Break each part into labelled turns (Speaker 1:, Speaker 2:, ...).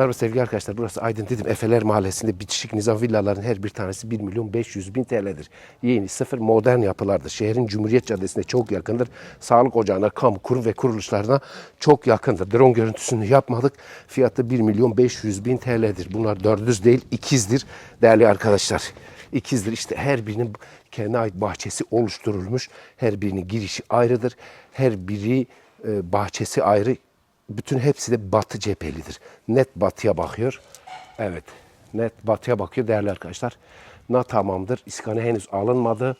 Speaker 1: Merhaba sevgili arkadaşlar. Burası Aydın Didim Efeler Mahallesi'nde bitişik nizam villaların her bir tanesi 1 milyon 500 bin TL'dir. Yeni sıfır modern yapılardır. Şehrin Cumhuriyet Caddesi'ne çok yakındır. Sağlık ocağına, kamu kurum ve kuruluşlarına çok yakındır. Drone görüntüsünü yapmadık. Fiyatı 1 milyon 500 bin TL'dir. Bunlar dördüz değil ikizdir değerli arkadaşlar. İkizdir işte her birinin kendine ait bahçesi oluşturulmuş. Her birinin girişi ayrıdır. Her biri e, bahçesi ayrı bütün hepsi de batı cephelidir. Net batıya bakıyor. Evet. Net batıya bakıyor değerli arkadaşlar. Na tamamdır. İskana henüz alınmadı.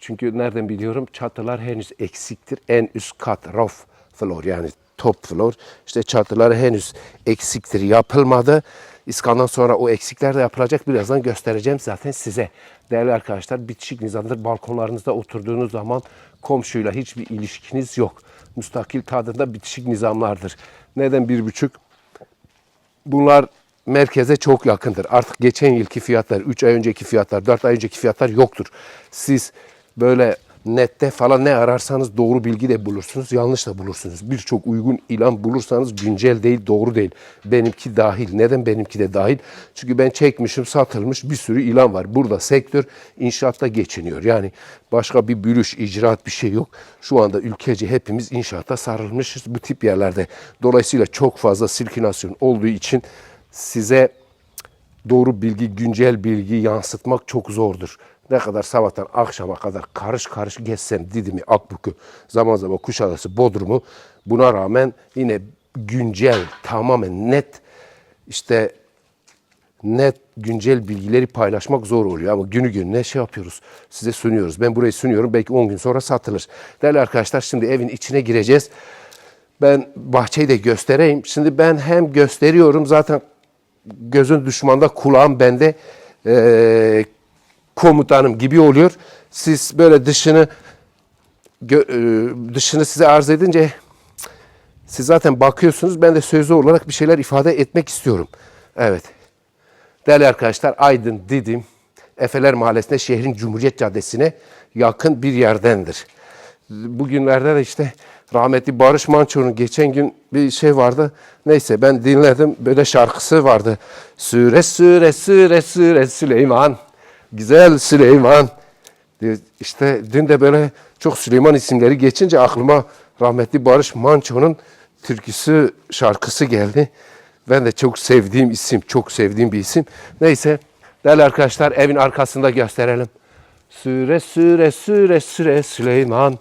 Speaker 1: Çünkü nereden biliyorum? Çatılar henüz eksiktir. En üst kat roof floor yani top floor. İşte çatıları henüz eksiktir. Yapılmadı. İskandan sonra o eksikler de yapılacak. Birazdan göstereceğim zaten size. Değerli arkadaşlar bitişik nizamdır. Balkonlarınızda oturduğunuz zaman komşuyla hiçbir ilişkiniz yok. Müstakil tadında bitişik nizamlardır. Neden bir buçuk? Bunlar merkeze çok yakındır. Artık geçen yılki fiyatlar, 3 ay önceki fiyatlar, 4 ay önceki fiyatlar yoktur. Siz böyle nette falan ne ararsanız doğru bilgi de bulursunuz, yanlış da bulursunuz. Birçok uygun ilan bulursanız güncel değil, doğru değil. Benimki dahil. Neden benimki de dahil? Çünkü ben çekmişim, satılmış bir sürü ilan var. Burada sektör inşaatta geçiniyor. Yani başka bir bürüş, icraat bir şey yok. Şu anda ülkece hepimiz inşaata sarılmışız bu tip yerlerde. Dolayısıyla çok fazla sirkülasyon olduğu için size doğru bilgi, güncel bilgi yansıtmak çok zordur. Ne kadar sabahtan akşama kadar karış karış gezsem Didim'i, Akbuk'u, zaman zaman Kuşadası, Bodrum'u buna rağmen yine güncel, tamamen net işte net güncel bilgileri paylaşmak zor oluyor ama günü gününe şey yapıyoruz. Size sunuyoruz. Ben burayı sunuyorum. Belki 10 gün sonra satılır. Değerli arkadaşlar şimdi evin içine gireceğiz. Ben bahçeyi de göstereyim. Şimdi ben hem gösteriyorum zaten gözün düşmanda kulağım bende eee, komutanım gibi oluyor. Siz böyle dışını eee, dışını size arz edince siz zaten bakıyorsunuz. Ben de sözlü olarak bir şeyler ifade etmek istiyorum. Evet. Değerli arkadaşlar Aydın Didim Efeler Mahallesi'nde şehrin Cumhuriyet Caddesi'ne yakın bir yerdendir. Bugünlerde de işte rahmetli Barış Manço'nun geçen gün bir şey vardı. Neyse ben dinledim. Böyle şarkısı vardı. Süre süre süre süre Süleyman. Güzel Süleyman. İşte dün de böyle çok Süleyman isimleri geçince aklıma rahmetli Barış Manço'nun türküsü şarkısı geldi. Ben de çok sevdiğim isim, çok sevdiğim bir isim. Neyse değerli arkadaşlar evin arkasında gösterelim. Süre süre süre süre Süleyman.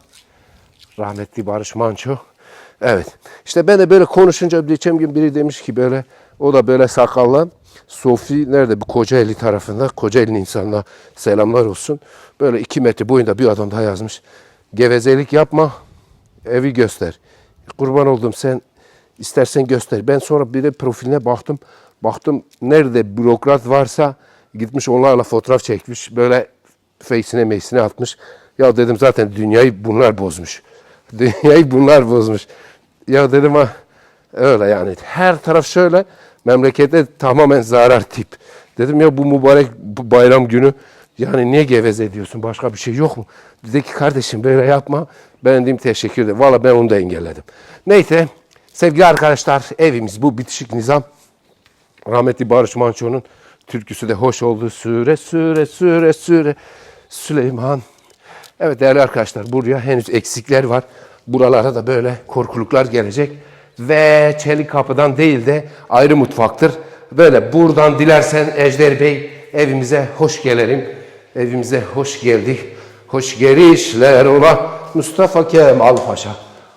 Speaker 1: Rahmetli Barış Manço. Evet. İşte ben de böyle konuşunca geçen gün biri demiş ki böyle o da böyle sakallı. Sofi nerede bu Kocaeli tarafında Kocaeli'nin insanına selamlar olsun. Böyle iki metre boyunda bir adam daha yazmış. Gevezelik yapma evi göster. Kurban oldum sen istersen göster. Ben sonra bir de profiline baktım. Baktım nerede bürokrat varsa gitmiş onlarla fotoğraf çekmiş. Böyle face'ine meysine atmış. Ya dedim zaten dünyayı bunlar bozmuş. Dünyayı bunlar bozmuş. Ya dedim ha öyle yani. Her taraf şöyle. Memlekette tamamen zarar tip. Dedim ya bu mübarek bu bayram günü yani niye geveze ediyorsun? Başka bir şey yok mu? Dedi ki kardeşim böyle yapma. Ben dedim teşekkür ederim. Valla ben onu da engelledim. Neyse sevgili arkadaşlar evimiz bu bitişik nizam. Rahmetli Barış Manço'nun türküsü de hoş oldu. Süre süre süre süre Süleyman. Evet değerli arkadaşlar buraya henüz eksikler var. Buralara da böyle korkuluklar gelecek. Ve çelik kapıdan değil de ayrı mutfaktır. Böyle buradan dilersen Ejder Bey evimize hoş gelelim. Evimize hoş geldik. Hoş gelişler ola Mustafa Kemal Paşa.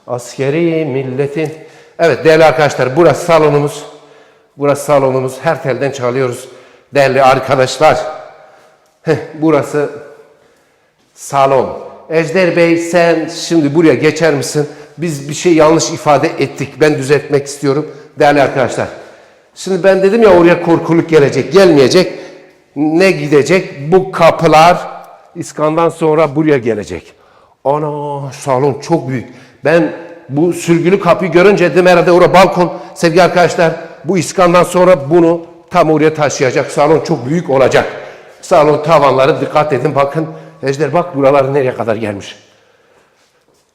Speaker 1: Askeri milletin. Evet değerli arkadaşlar burası salonumuz. Burası salonumuz. Her telden çalıyoruz. Değerli arkadaşlar. Heh, burası salon. Ejder Bey sen şimdi buraya geçer misin? Biz bir şey yanlış ifade ettik. Ben düzeltmek istiyorum. Değerli arkadaşlar. Şimdi ben dedim ya oraya korkuluk gelecek. Gelmeyecek. Ne gidecek? Bu kapılar İskan'dan sonra buraya gelecek. Ana salon çok büyük. Ben bu sürgülü kapıyı görünce dedim herhalde orada balkon. Sevgili arkadaşlar bu İskan'dan sonra bunu tam oraya taşıyacak. Salon çok büyük olacak. Salon tavanları dikkat edin bakın. Ejder bak buralar nereye kadar gelmiş.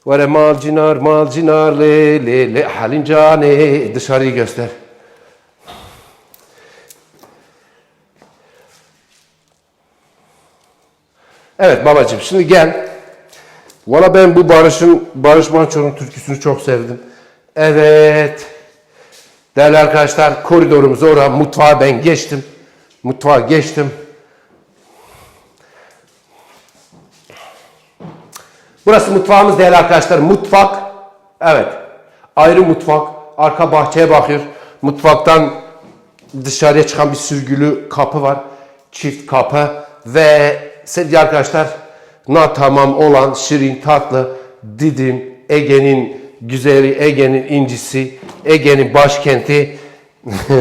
Speaker 1: Vere mal cinar, mal cinar, le le le halin cani. Dışarıyı göster. Evet babacığım şimdi gel. Valla ben bu Barış'ın, Barış Manço'nun türküsünü çok sevdim. Evet. Değerli arkadaşlar koridorumuz oraya mutfağa ben geçtim. Mutfağa geçtim. Burası mutfağımız değerli arkadaşlar. Mutfak. Evet. Ayrı mutfak. Arka bahçeye bakıyor. Mutfaktan dışarıya çıkan bir sürgülü kapı var. Çift kapı ve sevgili arkadaşlar na tamam olan şirin tatlı Didim Ege'nin güzeli Ege'nin incisi Ege'nin başkenti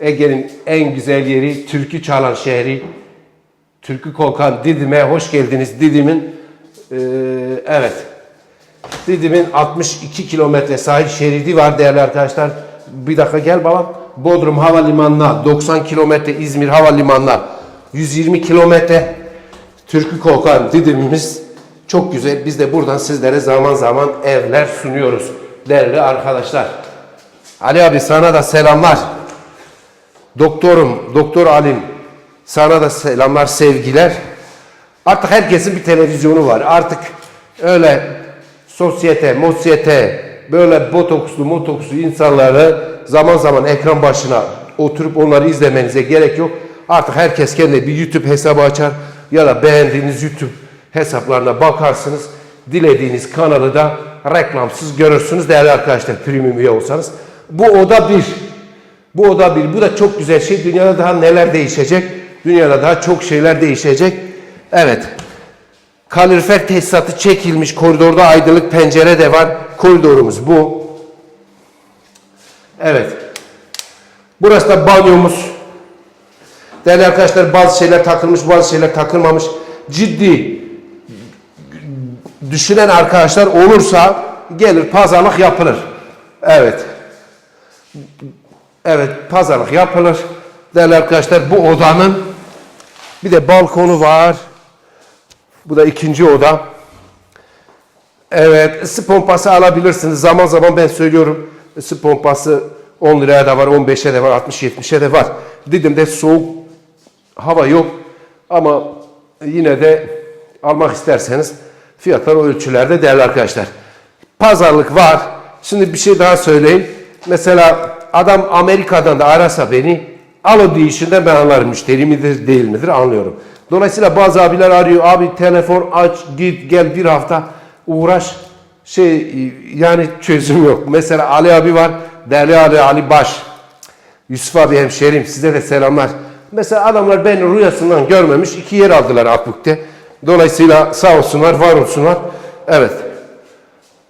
Speaker 1: Ege'nin en güzel yeri türkü çalan şehri türkü kokan Didim'e hoş geldiniz Didim'in eee, evet Didim'in 62 kilometre sahil şeridi var değerli arkadaşlar. Bir dakika gel babam. Bodrum Havalimanı'na 90 kilometre İzmir Havalimanı'na 120 kilometre Türkü kokan Didim'imiz çok güzel. Biz de buradan sizlere zaman zaman evler sunuyoruz değerli arkadaşlar. Ali abi sana da selamlar. Doktorum, Doktor Alim sana da selamlar, sevgiler. Artık herkesin bir televizyonu var. Artık öyle sosyete, mosyete, böyle botokslu, motokslu insanları zaman zaman ekran başına oturup onları izlemenize gerek yok. Artık herkes kendine bir YouTube hesabı açar ya da beğendiğiniz YouTube hesaplarına bakarsınız. Dilediğiniz kanalı da reklamsız görürsünüz değerli arkadaşlar premium üye olsanız. Bu oda bir. Bu oda bir. Bu da çok güzel şey. Dünyada daha neler değişecek? Dünyada daha çok şeyler değişecek. Evet. Kalorifer tesisatı çekilmiş. Koridorda aydınlık pencere de var. Koridorumuz bu. Evet. Burası da banyomuz. Değerli arkadaşlar bazı şeyler takılmış, bazı şeyler takılmamış. Ciddi düşünen arkadaşlar olursa gelir pazarlık yapılır. Evet. Evet pazarlık yapılır. Değerli arkadaşlar bu odanın bir de balkonu var. Bu da ikinci oda. Evet, ısı pompası alabilirsiniz. Zaman zaman ben söylüyorum. Isı pompası 10 liraya da var, 15'e de var, 60-70'e de var. Didim'de soğuk hava yok. Ama yine de almak isterseniz fiyatlar o ölçülerde değerli arkadaşlar. Pazarlık var. Şimdi bir şey daha söyleyeyim. Mesela adam Amerika'dan da arasa beni al o değişinden ben anlarım müşteri midir değil midir anlıyorum. Dolayısıyla bazı abiler arıyor abi telefon aç git gel bir hafta uğraş şey yani çözüm yok. Mesela Ali abi var değerli Ali Ali Baş Yusuf abi hemşerim size de selamlar. Mesela adamlar beni rüyasından görmemiş iki yer aldılar Akbük'te. Dolayısıyla sağ olsunlar var olsunlar. Evet.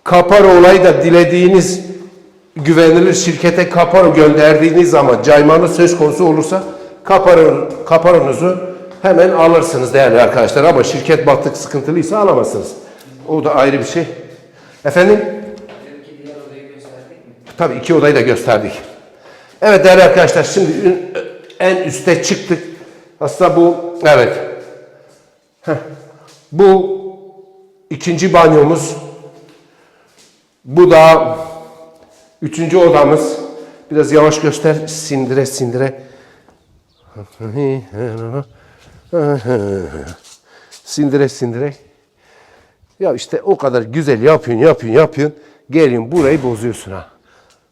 Speaker 1: Kaparo olayı da dilediğiniz güvenilir şirkete kaparo gönderdiğiniz zaman caymanı söz konusu olursa kaparo, kaparonuzu hemen alırsınız değerli arkadaşlar. Ama şirket battık sıkıntılıysa alamazsınız. O da ayrı bir şey. Efendim? Tabii iki odayı da gösterdik. Evet değerli arkadaşlar şimdi en üste çıktık. Aslında bu evet. Heh. Bu ikinci banyomuz. Bu da üçüncü odamız. Biraz yavaş göster. Sindire sindire. Sindire sindire. Ya işte o kadar güzel yapıyorsun, yapıyorsun, yapıyorsun. Geliyorsun burayı bozuyorsun ha.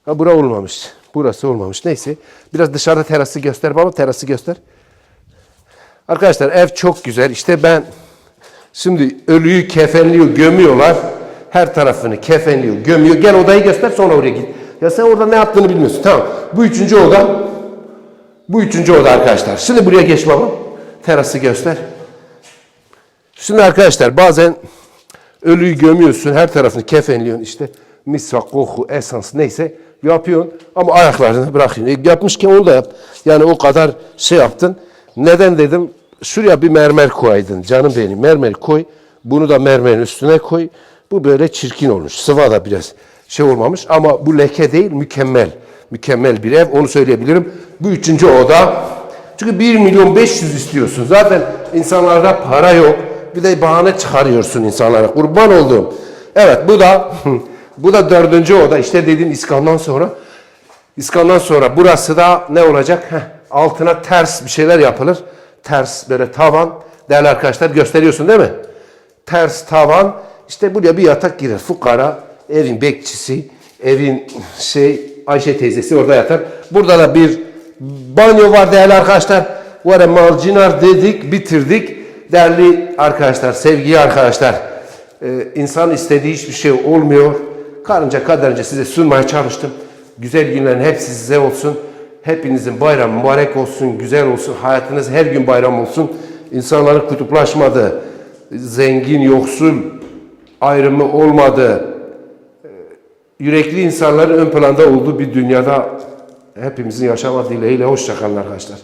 Speaker 1: Ha bura olmamış. Burası olmamış. Neyse. Biraz dışarıda terası göster baba. Terası göster. Arkadaşlar ev çok güzel. İşte ben şimdi ölüyü kefenliyor, gömüyorlar. Her tarafını kefenliyor, gömüyor. Gel odayı göster sonra oraya git. Ya sen orada ne yaptığını bilmiyorsun. Tamam. Bu üçüncü oda. Bu üçüncü oda arkadaşlar. Şimdi buraya geç baba. Terası göster. Şimdi arkadaşlar bazen ölüyü gömüyorsun, her tarafını kefenliyorsun işte misvak, koku, esans neyse yapıyorsun ama ayaklarını bırakıyorsun. E, yapmışken onu da yap. Yani o kadar şey yaptın. Neden dedim? Şuraya bir mermer koyaydın canım benim. Mermer koy. Bunu da mermerin üstüne koy. Bu böyle çirkin olmuş. Sıva da biraz şey olmamış ama bu leke değil mükemmel. Mükemmel bir ev onu söyleyebilirim. Bu üçüncü oda. Çünkü 1 milyon 500 istiyorsun. Zaten insanlarda para yok. Bir de bahane çıkarıyorsun insanlara. Kurban olduğum. Evet bu da bu da dördüncü oda. İşte dediğim İskan'dan sonra. İskan'dan sonra burası da ne olacak? Heh, altına ters bir şeyler yapılır. Ters böyle tavan. Değerli arkadaşlar gösteriyorsun değil mi? Ters tavan. İşte buraya bir yatak girer. Fukara, evin bekçisi, evin şey Ayşe teyzesi orada yatar. Burada da bir banyo var değerli arkadaşlar. Bu ara marcinar dedik, bitirdik. Değerli arkadaşlar, sevgili arkadaşlar. e, insan istediği hiçbir şey olmuyor. Karınca kaderince size sunmaya çalıştım. Güzel günlerin hepsi size olsun. Hepinizin bayramı mübarek olsun, güzel olsun. Hayatınız her gün bayram olsun. İnsanların kutuplaşmadığı, zengin, yoksul ayrımı olmadığı, e, yürekli insanların ön planda olduğu bir dünyada hepimizin yaşama dileğiyle hoşçakalın arkadaşlar.